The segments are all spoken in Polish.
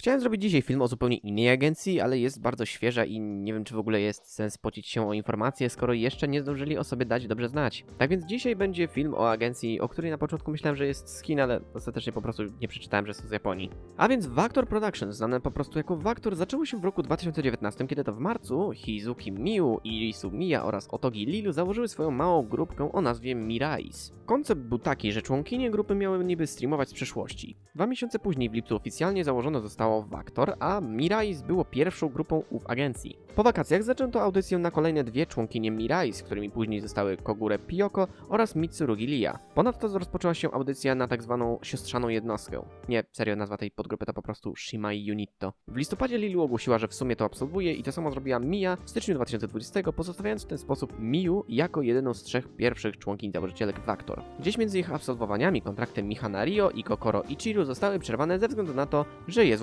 Chciałem zrobić dzisiaj film o zupełnie innej agencji, ale jest bardzo świeża i nie wiem, czy w ogóle jest sens pocić się o informacje, skoro jeszcze nie zdążyli o sobie dać dobrze znać. Tak więc dzisiaj będzie film o agencji, o której na początku myślałem, że jest z Chin, ale ostatecznie po prostu nie przeczytałem, że są z Japonii. A więc Vactor Productions, znane po prostu jako Vactor, zaczęło się w roku 2019, kiedy to w marcu Hizuki Miu, Irisu Miya oraz Otogi Lilu założyły swoją małą grupkę o nazwie Mirais. Koncept był taki, że członkinie grupy miały niby streamować z przeszłości. Dwa miesiące później w lipcu oficjalnie założone Vactor, a Mirais było pierwszą grupą ów agencji. Po wakacjach zaczęto audycję na kolejne dwie członkinie Mirais, którymi później zostały Kogure Piyoko oraz Mitsurugi Lia. Ponadto rozpoczęła się audycja na tak zwaną siostrzaną jednostkę. Nie, serio, nazwa tej podgrupy to po prostu Shimai Unito. W listopadzie Lilu ogłosiła, że w sumie to absolwuje i to samo zrobiła Mia w styczniu 2020, pozostawiając w ten sposób Miu jako jedyną z trzech pierwszych członkiń założycielek Vactor. Gdzieś między ich absolwowaniami kontrakty Mihana Rio i Kokoro Ichiru zostały przerwane ze względu na to, że je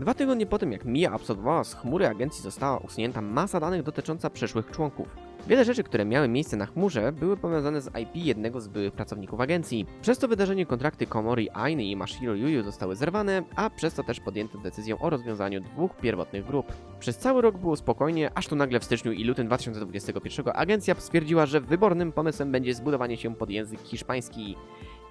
Dwa tygodnie po tym, jak Mia absolwowała z chmury agencji, została usunięta masa danych dotycząca przyszłych członków. Wiele rzeczy, które miały miejsce na chmurze, były powiązane z IP jednego z byłych pracowników agencji. Przez to wydarzenie kontrakty Komori Ainy i Mashiro Yuyu zostały zerwane, a przez to też podjęto decyzję o rozwiązaniu dwóch pierwotnych grup. Przez cały rok było spokojnie, aż tu nagle w styczniu i lutym 2021 agencja stwierdziła, że wybornym pomysłem będzie zbudowanie się pod język hiszpański.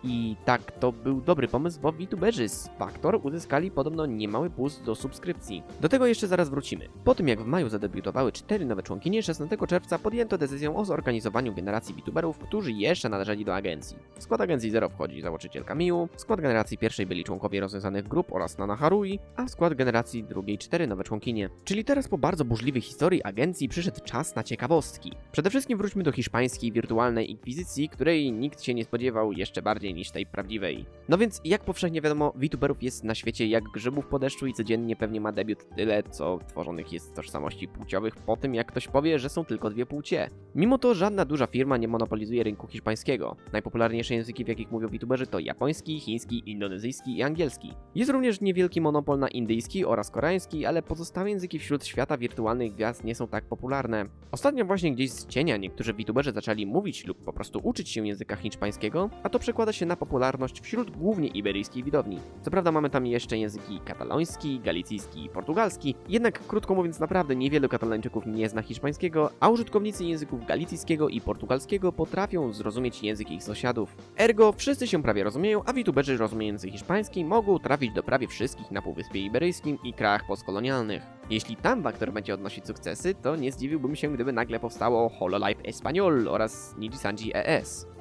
I tak, to był dobry pomysł, bo VTuberzy z Factor uzyskali podobno niemały boost do subskrypcji. Do tego jeszcze zaraz wrócimy. Po tym jak w maju zadebiutowały cztery nowe członkinie, 16 czerwca podjęto decyzję o zorganizowaniu generacji VTuberów, którzy jeszcze należeli do agencji. W skład agencji Zero wchodzi założycielka Miu, w skład generacji pierwszej byli członkowie rozwiązanych grup oraz Nana Harui, a w skład generacji drugiej cztery nowe członkinie. Czyli teraz po bardzo burzliwej historii agencji przyszedł czas na ciekawostki. Przede wszystkim wróćmy do hiszpańskiej wirtualnej inkwizycji, której nikt się nie spodziewał jeszcze bardziej niż tej prawdziwej. No więc, jak powszechnie wiadomo, VTuberów jest na świecie jak grzybów po deszczu i codziennie pewnie ma debiut tyle, co tworzonych jest tożsamości płciowych po tym, jak ktoś powie, że są tylko dwie płcie. Mimo to żadna duża firma nie monopolizuje rynku hiszpańskiego. Najpopularniejsze języki, w jakich mówią VTuberzy to japoński, chiński, indonezyjski i angielski. Jest również niewielki monopol na indyjski oraz koreański, ale pozostałe języki wśród świata wirtualnych gwiazd nie są tak popularne. Ostatnio właśnie gdzieś z cienia niektórzy VTuberzy zaczęli mówić lub po prostu uczyć się języka hiszpańskiego, a to przekłada się na popularność wśród głównie iberyjskiej widowni. Co prawda mamy tam jeszcze języki kataloński, galicyjski i portugalski, jednak krótko mówiąc naprawdę niewielu katalończyków nie zna hiszpańskiego, a użytkownicy języków galicyjskiego i portugalskiego potrafią zrozumieć język ich sąsiadów. Ergo wszyscy się prawie rozumieją, a VTuberzy rozumiejący hiszpański mogą trafić do prawie wszystkich na Półwyspie Iberyjskim i krajach postkolonialnych. Jeśli tam Vactor będzie odnosić sukcesy, to nie zdziwiłbym się, gdyby nagle powstało HoloLive Espanol oraz Nijisanji ES.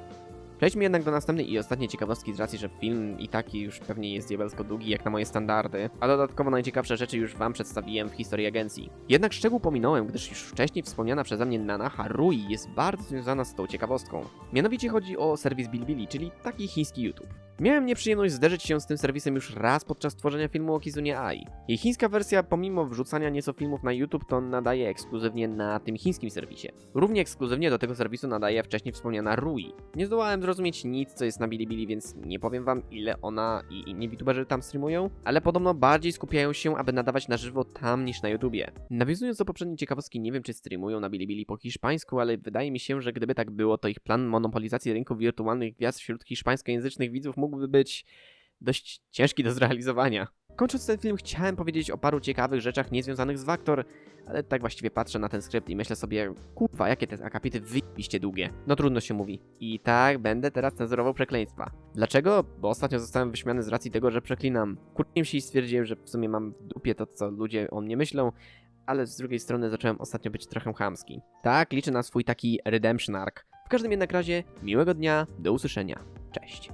Przejdźmy jednak do następnej i ostatniej ciekawostki z racji, że film i taki już pewnie jest diabelsko długi jak na moje standardy, a dodatkowo najciekawsze rzeczy już wam przedstawiłem w historii agencji. Jednak szczegół pominąłem, gdyż już wcześniej wspomniana przeze mnie Nana Harui jest bardzo związana z tą ciekawostką. Mianowicie chodzi o serwis Bilibili, czyli taki chiński YouTube. Miałem nieprzyjemność zderzyć się z tym serwisem już raz podczas tworzenia filmu o Kizunie Ai. Jej chińska wersja, pomimo wrzucania nieco filmów na YouTube, to nadaje ekskluzywnie na tym chińskim serwisie. Równie ekskluzywnie do tego serwisu nadaje wcześniej wspomniana Rui. Nie zdołałem zrozumieć nic, co jest na Bilibili, więc nie powiem wam, ile ona i inni VTuberzy tam streamują, ale podobno bardziej skupiają się, aby nadawać na żywo tam niż na YouTubie. Nawiązując do poprzedniej ciekawostki, nie wiem, czy streamują na Bilibili po hiszpańsku, ale wydaje mi się, że gdyby tak było, to ich plan monopolizacji rynku wirtualnych gwiazd wśród hiszpańskojęzycznych widzów mógłby być dość ciężki do zrealizowania. Kończąc ten film, chciałem powiedzieć o paru ciekawych rzeczach niezwiązanych z Vactor, ale tak właściwie patrzę na ten skrypt i myślę sobie, kurwa, jakie te akapity wyjście długie. No trudno się mówi. I tak, będę teraz cenzurował przekleństwa. Dlaczego? Bo ostatnio zostałem wyśmiany z racji tego, że przeklinam. Kurczyłem się i stwierdziłem, że w sumie mam w dupie to, co ludzie o mnie myślą, ale z drugiej strony zacząłem ostatnio być trochę chamski. Tak, liczę na swój taki redemption arc. W każdym jednak razie, miłego dnia, do usłyszenia. Cześć.